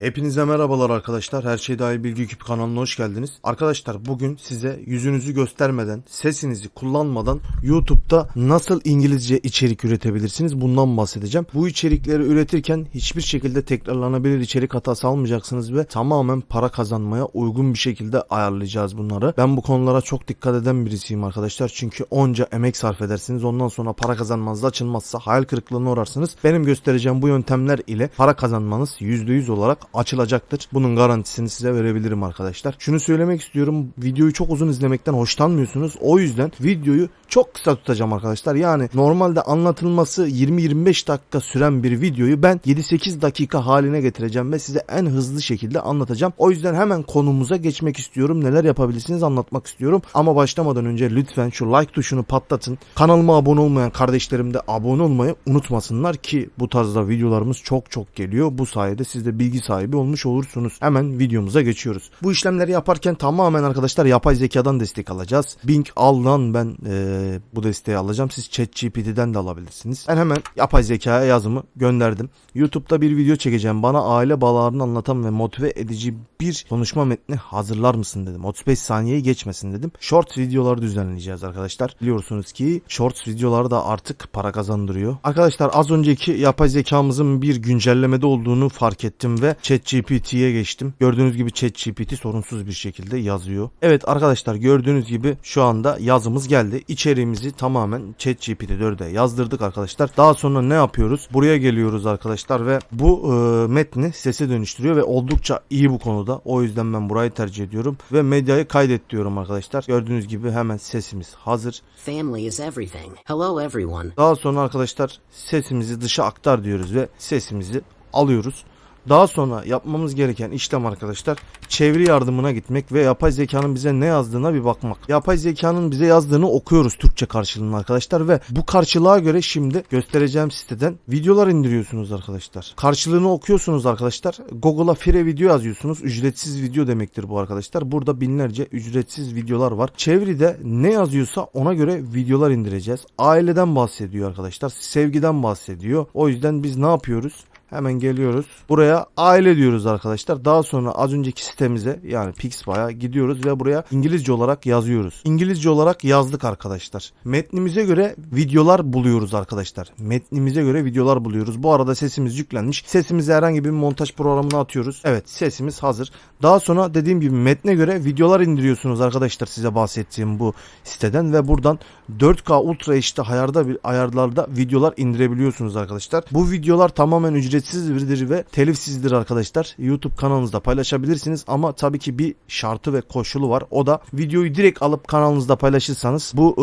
Hepinize merhabalar arkadaşlar. Her şey dahil bilgi küpü kanalına hoş geldiniz. Arkadaşlar bugün size yüzünüzü göstermeden, sesinizi kullanmadan YouTube'da nasıl İngilizce içerik üretebilirsiniz bundan bahsedeceğim. Bu içerikleri üretirken hiçbir şekilde tekrarlanabilir içerik hatası almayacaksınız ve tamamen para kazanmaya uygun bir şekilde ayarlayacağız bunları. Ben bu konulara çok dikkat eden birisiyim arkadaşlar. Çünkü onca emek sarf edersiniz. Ondan sonra para kazanmanız açılmazsa hayal kırıklığına uğrarsınız. Benim göstereceğim bu yöntemler ile para kazanmanız %100 olarak açılacaktır. Bunun garantisini size verebilirim arkadaşlar. Şunu söylemek istiyorum. Videoyu çok uzun izlemekten hoşlanmıyorsunuz. O yüzden videoyu çok kısa tutacağım arkadaşlar. Yani normalde anlatılması 20-25 dakika süren bir videoyu ben 7-8 dakika haline getireceğim ve size en hızlı şekilde anlatacağım. O yüzden hemen konumuza geçmek istiyorum. Neler yapabilirsiniz anlatmak istiyorum. Ama başlamadan önce lütfen şu like tuşunu patlatın. Kanalıma abone olmayan kardeşlerim de abone olmayı unutmasınlar ki bu tarzda videolarımız çok çok geliyor. Bu sayede siz de bilgi sahibi olmuş olursunuz. Hemen videomuza geçiyoruz. Bu işlemleri yaparken tamamen arkadaşlar yapay zekadan destek alacağız. Bing Al'dan ben eee, bu desteği alacağım. Siz ChatGPT'den de alabilirsiniz. Ben hemen yapay zekaya yazımı gönderdim. YouTube'da bir video çekeceğim. Bana aile bağlarını anlatan ve motive edici bir konuşma metni hazırlar mısın dedim. 35 saniyeyi geçmesin dedim. Short videoları düzenleyeceğiz arkadaşlar. Biliyorsunuz ki short videolar da artık para kazandırıyor. Arkadaşlar az önceki yapay zekamızın bir güncellemede olduğunu fark ettim ve ChatGPT'ye geçtim. Gördüğünüz gibi ChatGPT sorunsuz bir şekilde yazıyor. Evet arkadaşlar gördüğünüz gibi şu anda yazımız geldi. İçeriğimizi tamamen ChatGPT 4'e yazdırdık arkadaşlar. Daha sonra ne yapıyoruz? Buraya geliyoruz arkadaşlar ve bu e, metni sese dönüştürüyor ve oldukça iyi bu konuda. O yüzden ben burayı tercih ediyorum ve medyayı kaydet diyorum arkadaşlar. Gördüğünüz gibi hemen sesimiz hazır. Family is everything. Hello, everyone. Daha sonra arkadaşlar sesimizi dışa aktar diyoruz ve sesimizi alıyoruz. Daha sonra yapmamız gereken işlem arkadaşlar çeviri yardımına gitmek ve yapay zekanın bize ne yazdığına bir bakmak. Yapay zekanın bize yazdığını okuyoruz Türkçe karşılığını arkadaşlar ve bu karşılığa göre şimdi göstereceğim siteden videolar indiriyorsunuz arkadaşlar. Karşılığını okuyorsunuz arkadaşlar. Google'a free video yazıyorsunuz. Ücretsiz video demektir bu arkadaşlar. Burada binlerce ücretsiz videolar var. Çevride ne yazıyorsa ona göre videolar indireceğiz. Aileden bahsediyor arkadaşlar. Sevgiden bahsediyor. O yüzden biz ne yapıyoruz? Hemen geliyoruz. Buraya aile diyoruz arkadaşlar. Daha sonra az önceki sitemize yani Pixpay'a gidiyoruz ve buraya İngilizce olarak yazıyoruz. İngilizce olarak yazdık arkadaşlar. Metnimize göre videolar buluyoruz arkadaşlar. Metnimize göre videolar buluyoruz. Bu arada sesimiz yüklenmiş. Sesimizi herhangi bir montaj programına atıyoruz. Evet sesimiz hazır. Daha sonra dediğim gibi metne göre videolar indiriyorsunuz arkadaşlar size bahsettiğim bu siteden ve buradan 4K Ultra HD ayarda bir ayarlarda videolar indirebiliyorsunuz arkadaşlar. Bu videolar tamamen ücretsizdir ve telifsizdir arkadaşlar. YouTube kanalınızda paylaşabilirsiniz ama tabii ki bir şartı ve koşulu var. O da videoyu direkt alıp kanalınızda paylaşırsanız bu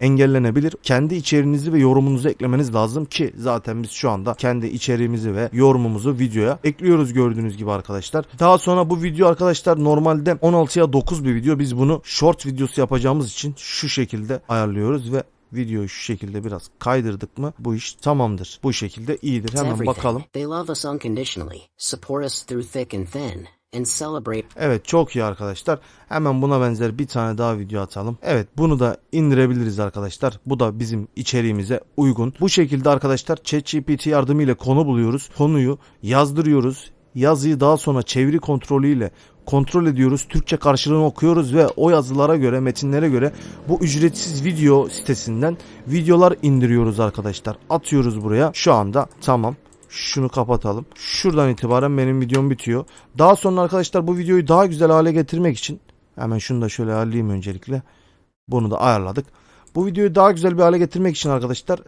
e, engellenebilir. Kendi içeriğinizi ve yorumunuzu eklemeniz lazım ki zaten biz şu anda kendi içeriğimizi ve yorumumuzu videoya ekliyoruz gördüğünüz gibi arkadaşlar. Daha sonra bu video arkadaşlar normalde 16'ya 9 bir video. Biz bunu short videosu yapacağımız için şu şekilde ayarlıyoruz ve videoyu şu şekilde biraz kaydırdık mı bu iş tamamdır. Bu şekilde iyidir. Hemen bakalım. Evet çok iyi arkadaşlar. Hemen buna benzer bir tane daha video atalım. Evet bunu da indirebiliriz arkadaşlar. Bu da bizim içeriğimize uygun. Bu şekilde arkadaşlar ChatGPT yardımıyla konu buluyoruz. Konuyu yazdırıyoruz. Yazıyı daha sonra çeviri kontrolüyle kontrol ediyoruz. Türkçe karşılığını okuyoruz ve o yazılara göre, metinlere göre bu ücretsiz video sitesinden videolar indiriyoruz arkadaşlar. Atıyoruz buraya. Şu anda tamam. Şunu kapatalım. Şuradan itibaren benim videom bitiyor. Daha sonra arkadaşlar bu videoyu daha güzel hale getirmek için hemen şunu da şöyle ayarlayayım öncelikle. Bunu da ayarladık. Bu videoyu daha güzel bir hale getirmek için arkadaşlar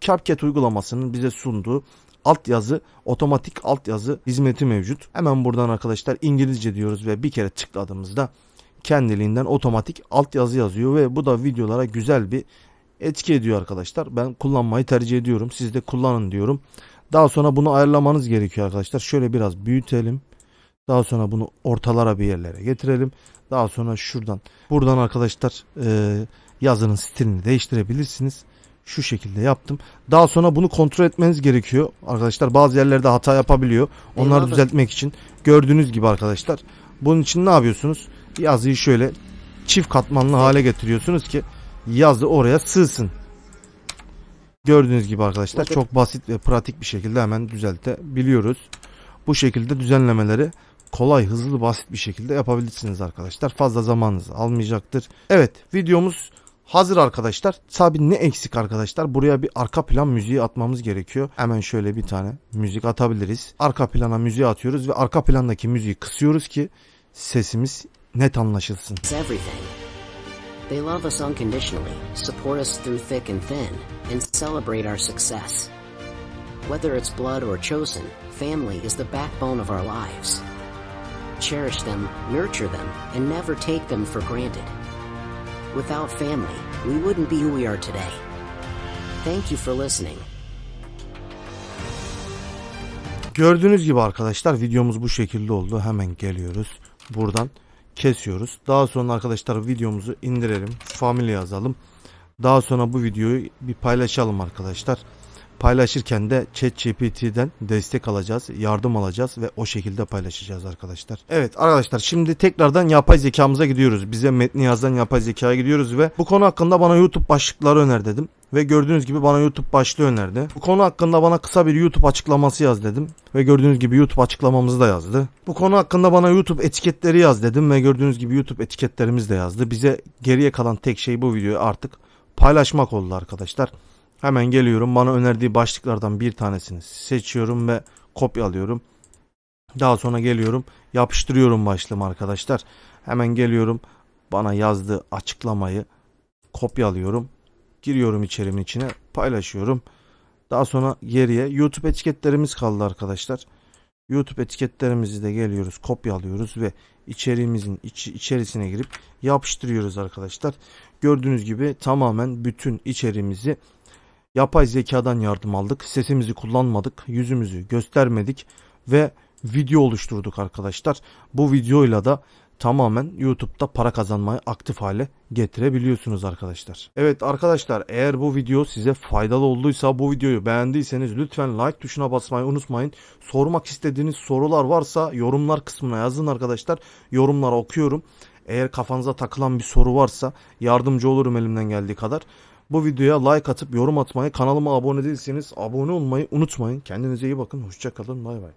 CapCut uygulamasının bize sunduğu altyazı, otomatik altyazı hizmeti mevcut. Hemen buradan arkadaşlar İngilizce diyoruz ve bir kere tıkladığımızda kendiliğinden otomatik altyazı yazıyor ve bu da videolara güzel bir etki ediyor arkadaşlar. Ben kullanmayı tercih ediyorum. Siz de kullanın diyorum. Daha sonra bunu ayarlamanız gerekiyor arkadaşlar. Şöyle biraz büyütelim. Daha sonra bunu ortalara bir yerlere getirelim. Daha sonra şuradan buradan arkadaşlar e, yazının stilini değiştirebilirsiniz. Şu şekilde yaptım. Daha sonra bunu kontrol etmeniz gerekiyor. Arkadaşlar bazı yerlerde hata yapabiliyor. Onları Eyvallah. düzeltmek için gördüğünüz gibi arkadaşlar. Bunun için ne yapıyorsunuz? Yazıyı şöyle çift katmanlı hale getiriyorsunuz ki yazı oraya sığsın. Gördüğünüz gibi arkadaşlar Bakın. çok basit ve pratik bir şekilde hemen düzeltebiliyoruz. bu şekilde düzenlemeleri kolay, hızlı, basit bir şekilde yapabilirsiniz arkadaşlar. Fazla zamanınızı almayacaktır. Evet, videomuz hazır arkadaşlar. Tabii ne eksik arkadaşlar? Buraya bir arka plan müziği atmamız gerekiyor. Hemen şöyle bir tane müzik atabiliriz. Arka plana müziği atıyoruz ve arka plandaki müziği kısıyoruz ki sesimiz net anlaşılsın. They love us unconditionally, support us through thick and thin, and celebrate our success. Whether it's blood or chosen, family is the backbone of our lives. Cherish them, nurture them, and never take them for granted. Without family, we wouldn't be who we are today. Thank you for listening. Gördüğünüz gibi arkadaşlar videomuz bu şekilde oldu. Hemen geliyoruz. Buradan kesiyoruz. Daha sonra arkadaşlar videomuzu indirelim. Family yazalım. Daha sonra bu videoyu bir paylaşalım arkadaşlar. Paylaşırken de ChatGPT'den destek alacağız, yardım alacağız ve o şekilde paylaşacağız arkadaşlar. Evet arkadaşlar şimdi tekrardan yapay zekamıza gidiyoruz. Bize metni yazan yapay zekaya gidiyoruz ve bu konu hakkında bana YouTube başlıkları öner dedim. Ve gördüğünüz gibi bana YouTube başlığı önerdi. Bu konu hakkında bana kısa bir YouTube açıklaması yaz dedim. Ve gördüğünüz gibi YouTube açıklamamızı da yazdı. Bu konu hakkında bana YouTube etiketleri yaz dedim. Ve gördüğünüz gibi YouTube etiketlerimiz de yazdı. Bize geriye kalan tek şey bu videoyu artık paylaşmak oldu arkadaşlar. Hemen geliyorum. Bana önerdiği başlıklardan bir tanesini seçiyorum ve kopyalıyorum. Daha sonra geliyorum. Yapıştırıyorum başlığımı arkadaşlar. Hemen geliyorum. Bana yazdığı açıklamayı kopyalıyorum. Giriyorum içeriğimin içine. Paylaşıyorum. Daha sonra geriye YouTube etiketlerimiz kaldı arkadaşlar. YouTube etiketlerimizi de geliyoruz, kopyalıyoruz ve içeriğimizin içi, içerisine girip yapıştırıyoruz arkadaşlar. Gördüğünüz gibi tamamen bütün içeriğimizi yapay zekadan yardım aldık. Sesimizi kullanmadık, yüzümüzü göstermedik ve video oluşturduk arkadaşlar. Bu videoyla da tamamen YouTube'da para kazanmayı aktif hale getirebiliyorsunuz arkadaşlar. Evet arkadaşlar eğer bu video size faydalı olduysa bu videoyu beğendiyseniz lütfen like tuşuna basmayı unutmayın. Sormak istediğiniz sorular varsa yorumlar kısmına yazın arkadaşlar. Yorumları okuyorum. Eğer kafanıza takılan bir soru varsa yardımcı olurum elimden geldiği kadar. Bu videoya like atıp yorum atmayı, kanalıma abone değilseniz abone olmayı unutmayın. Kendinize iyi bakın. Hoşçakalın. Bay bay.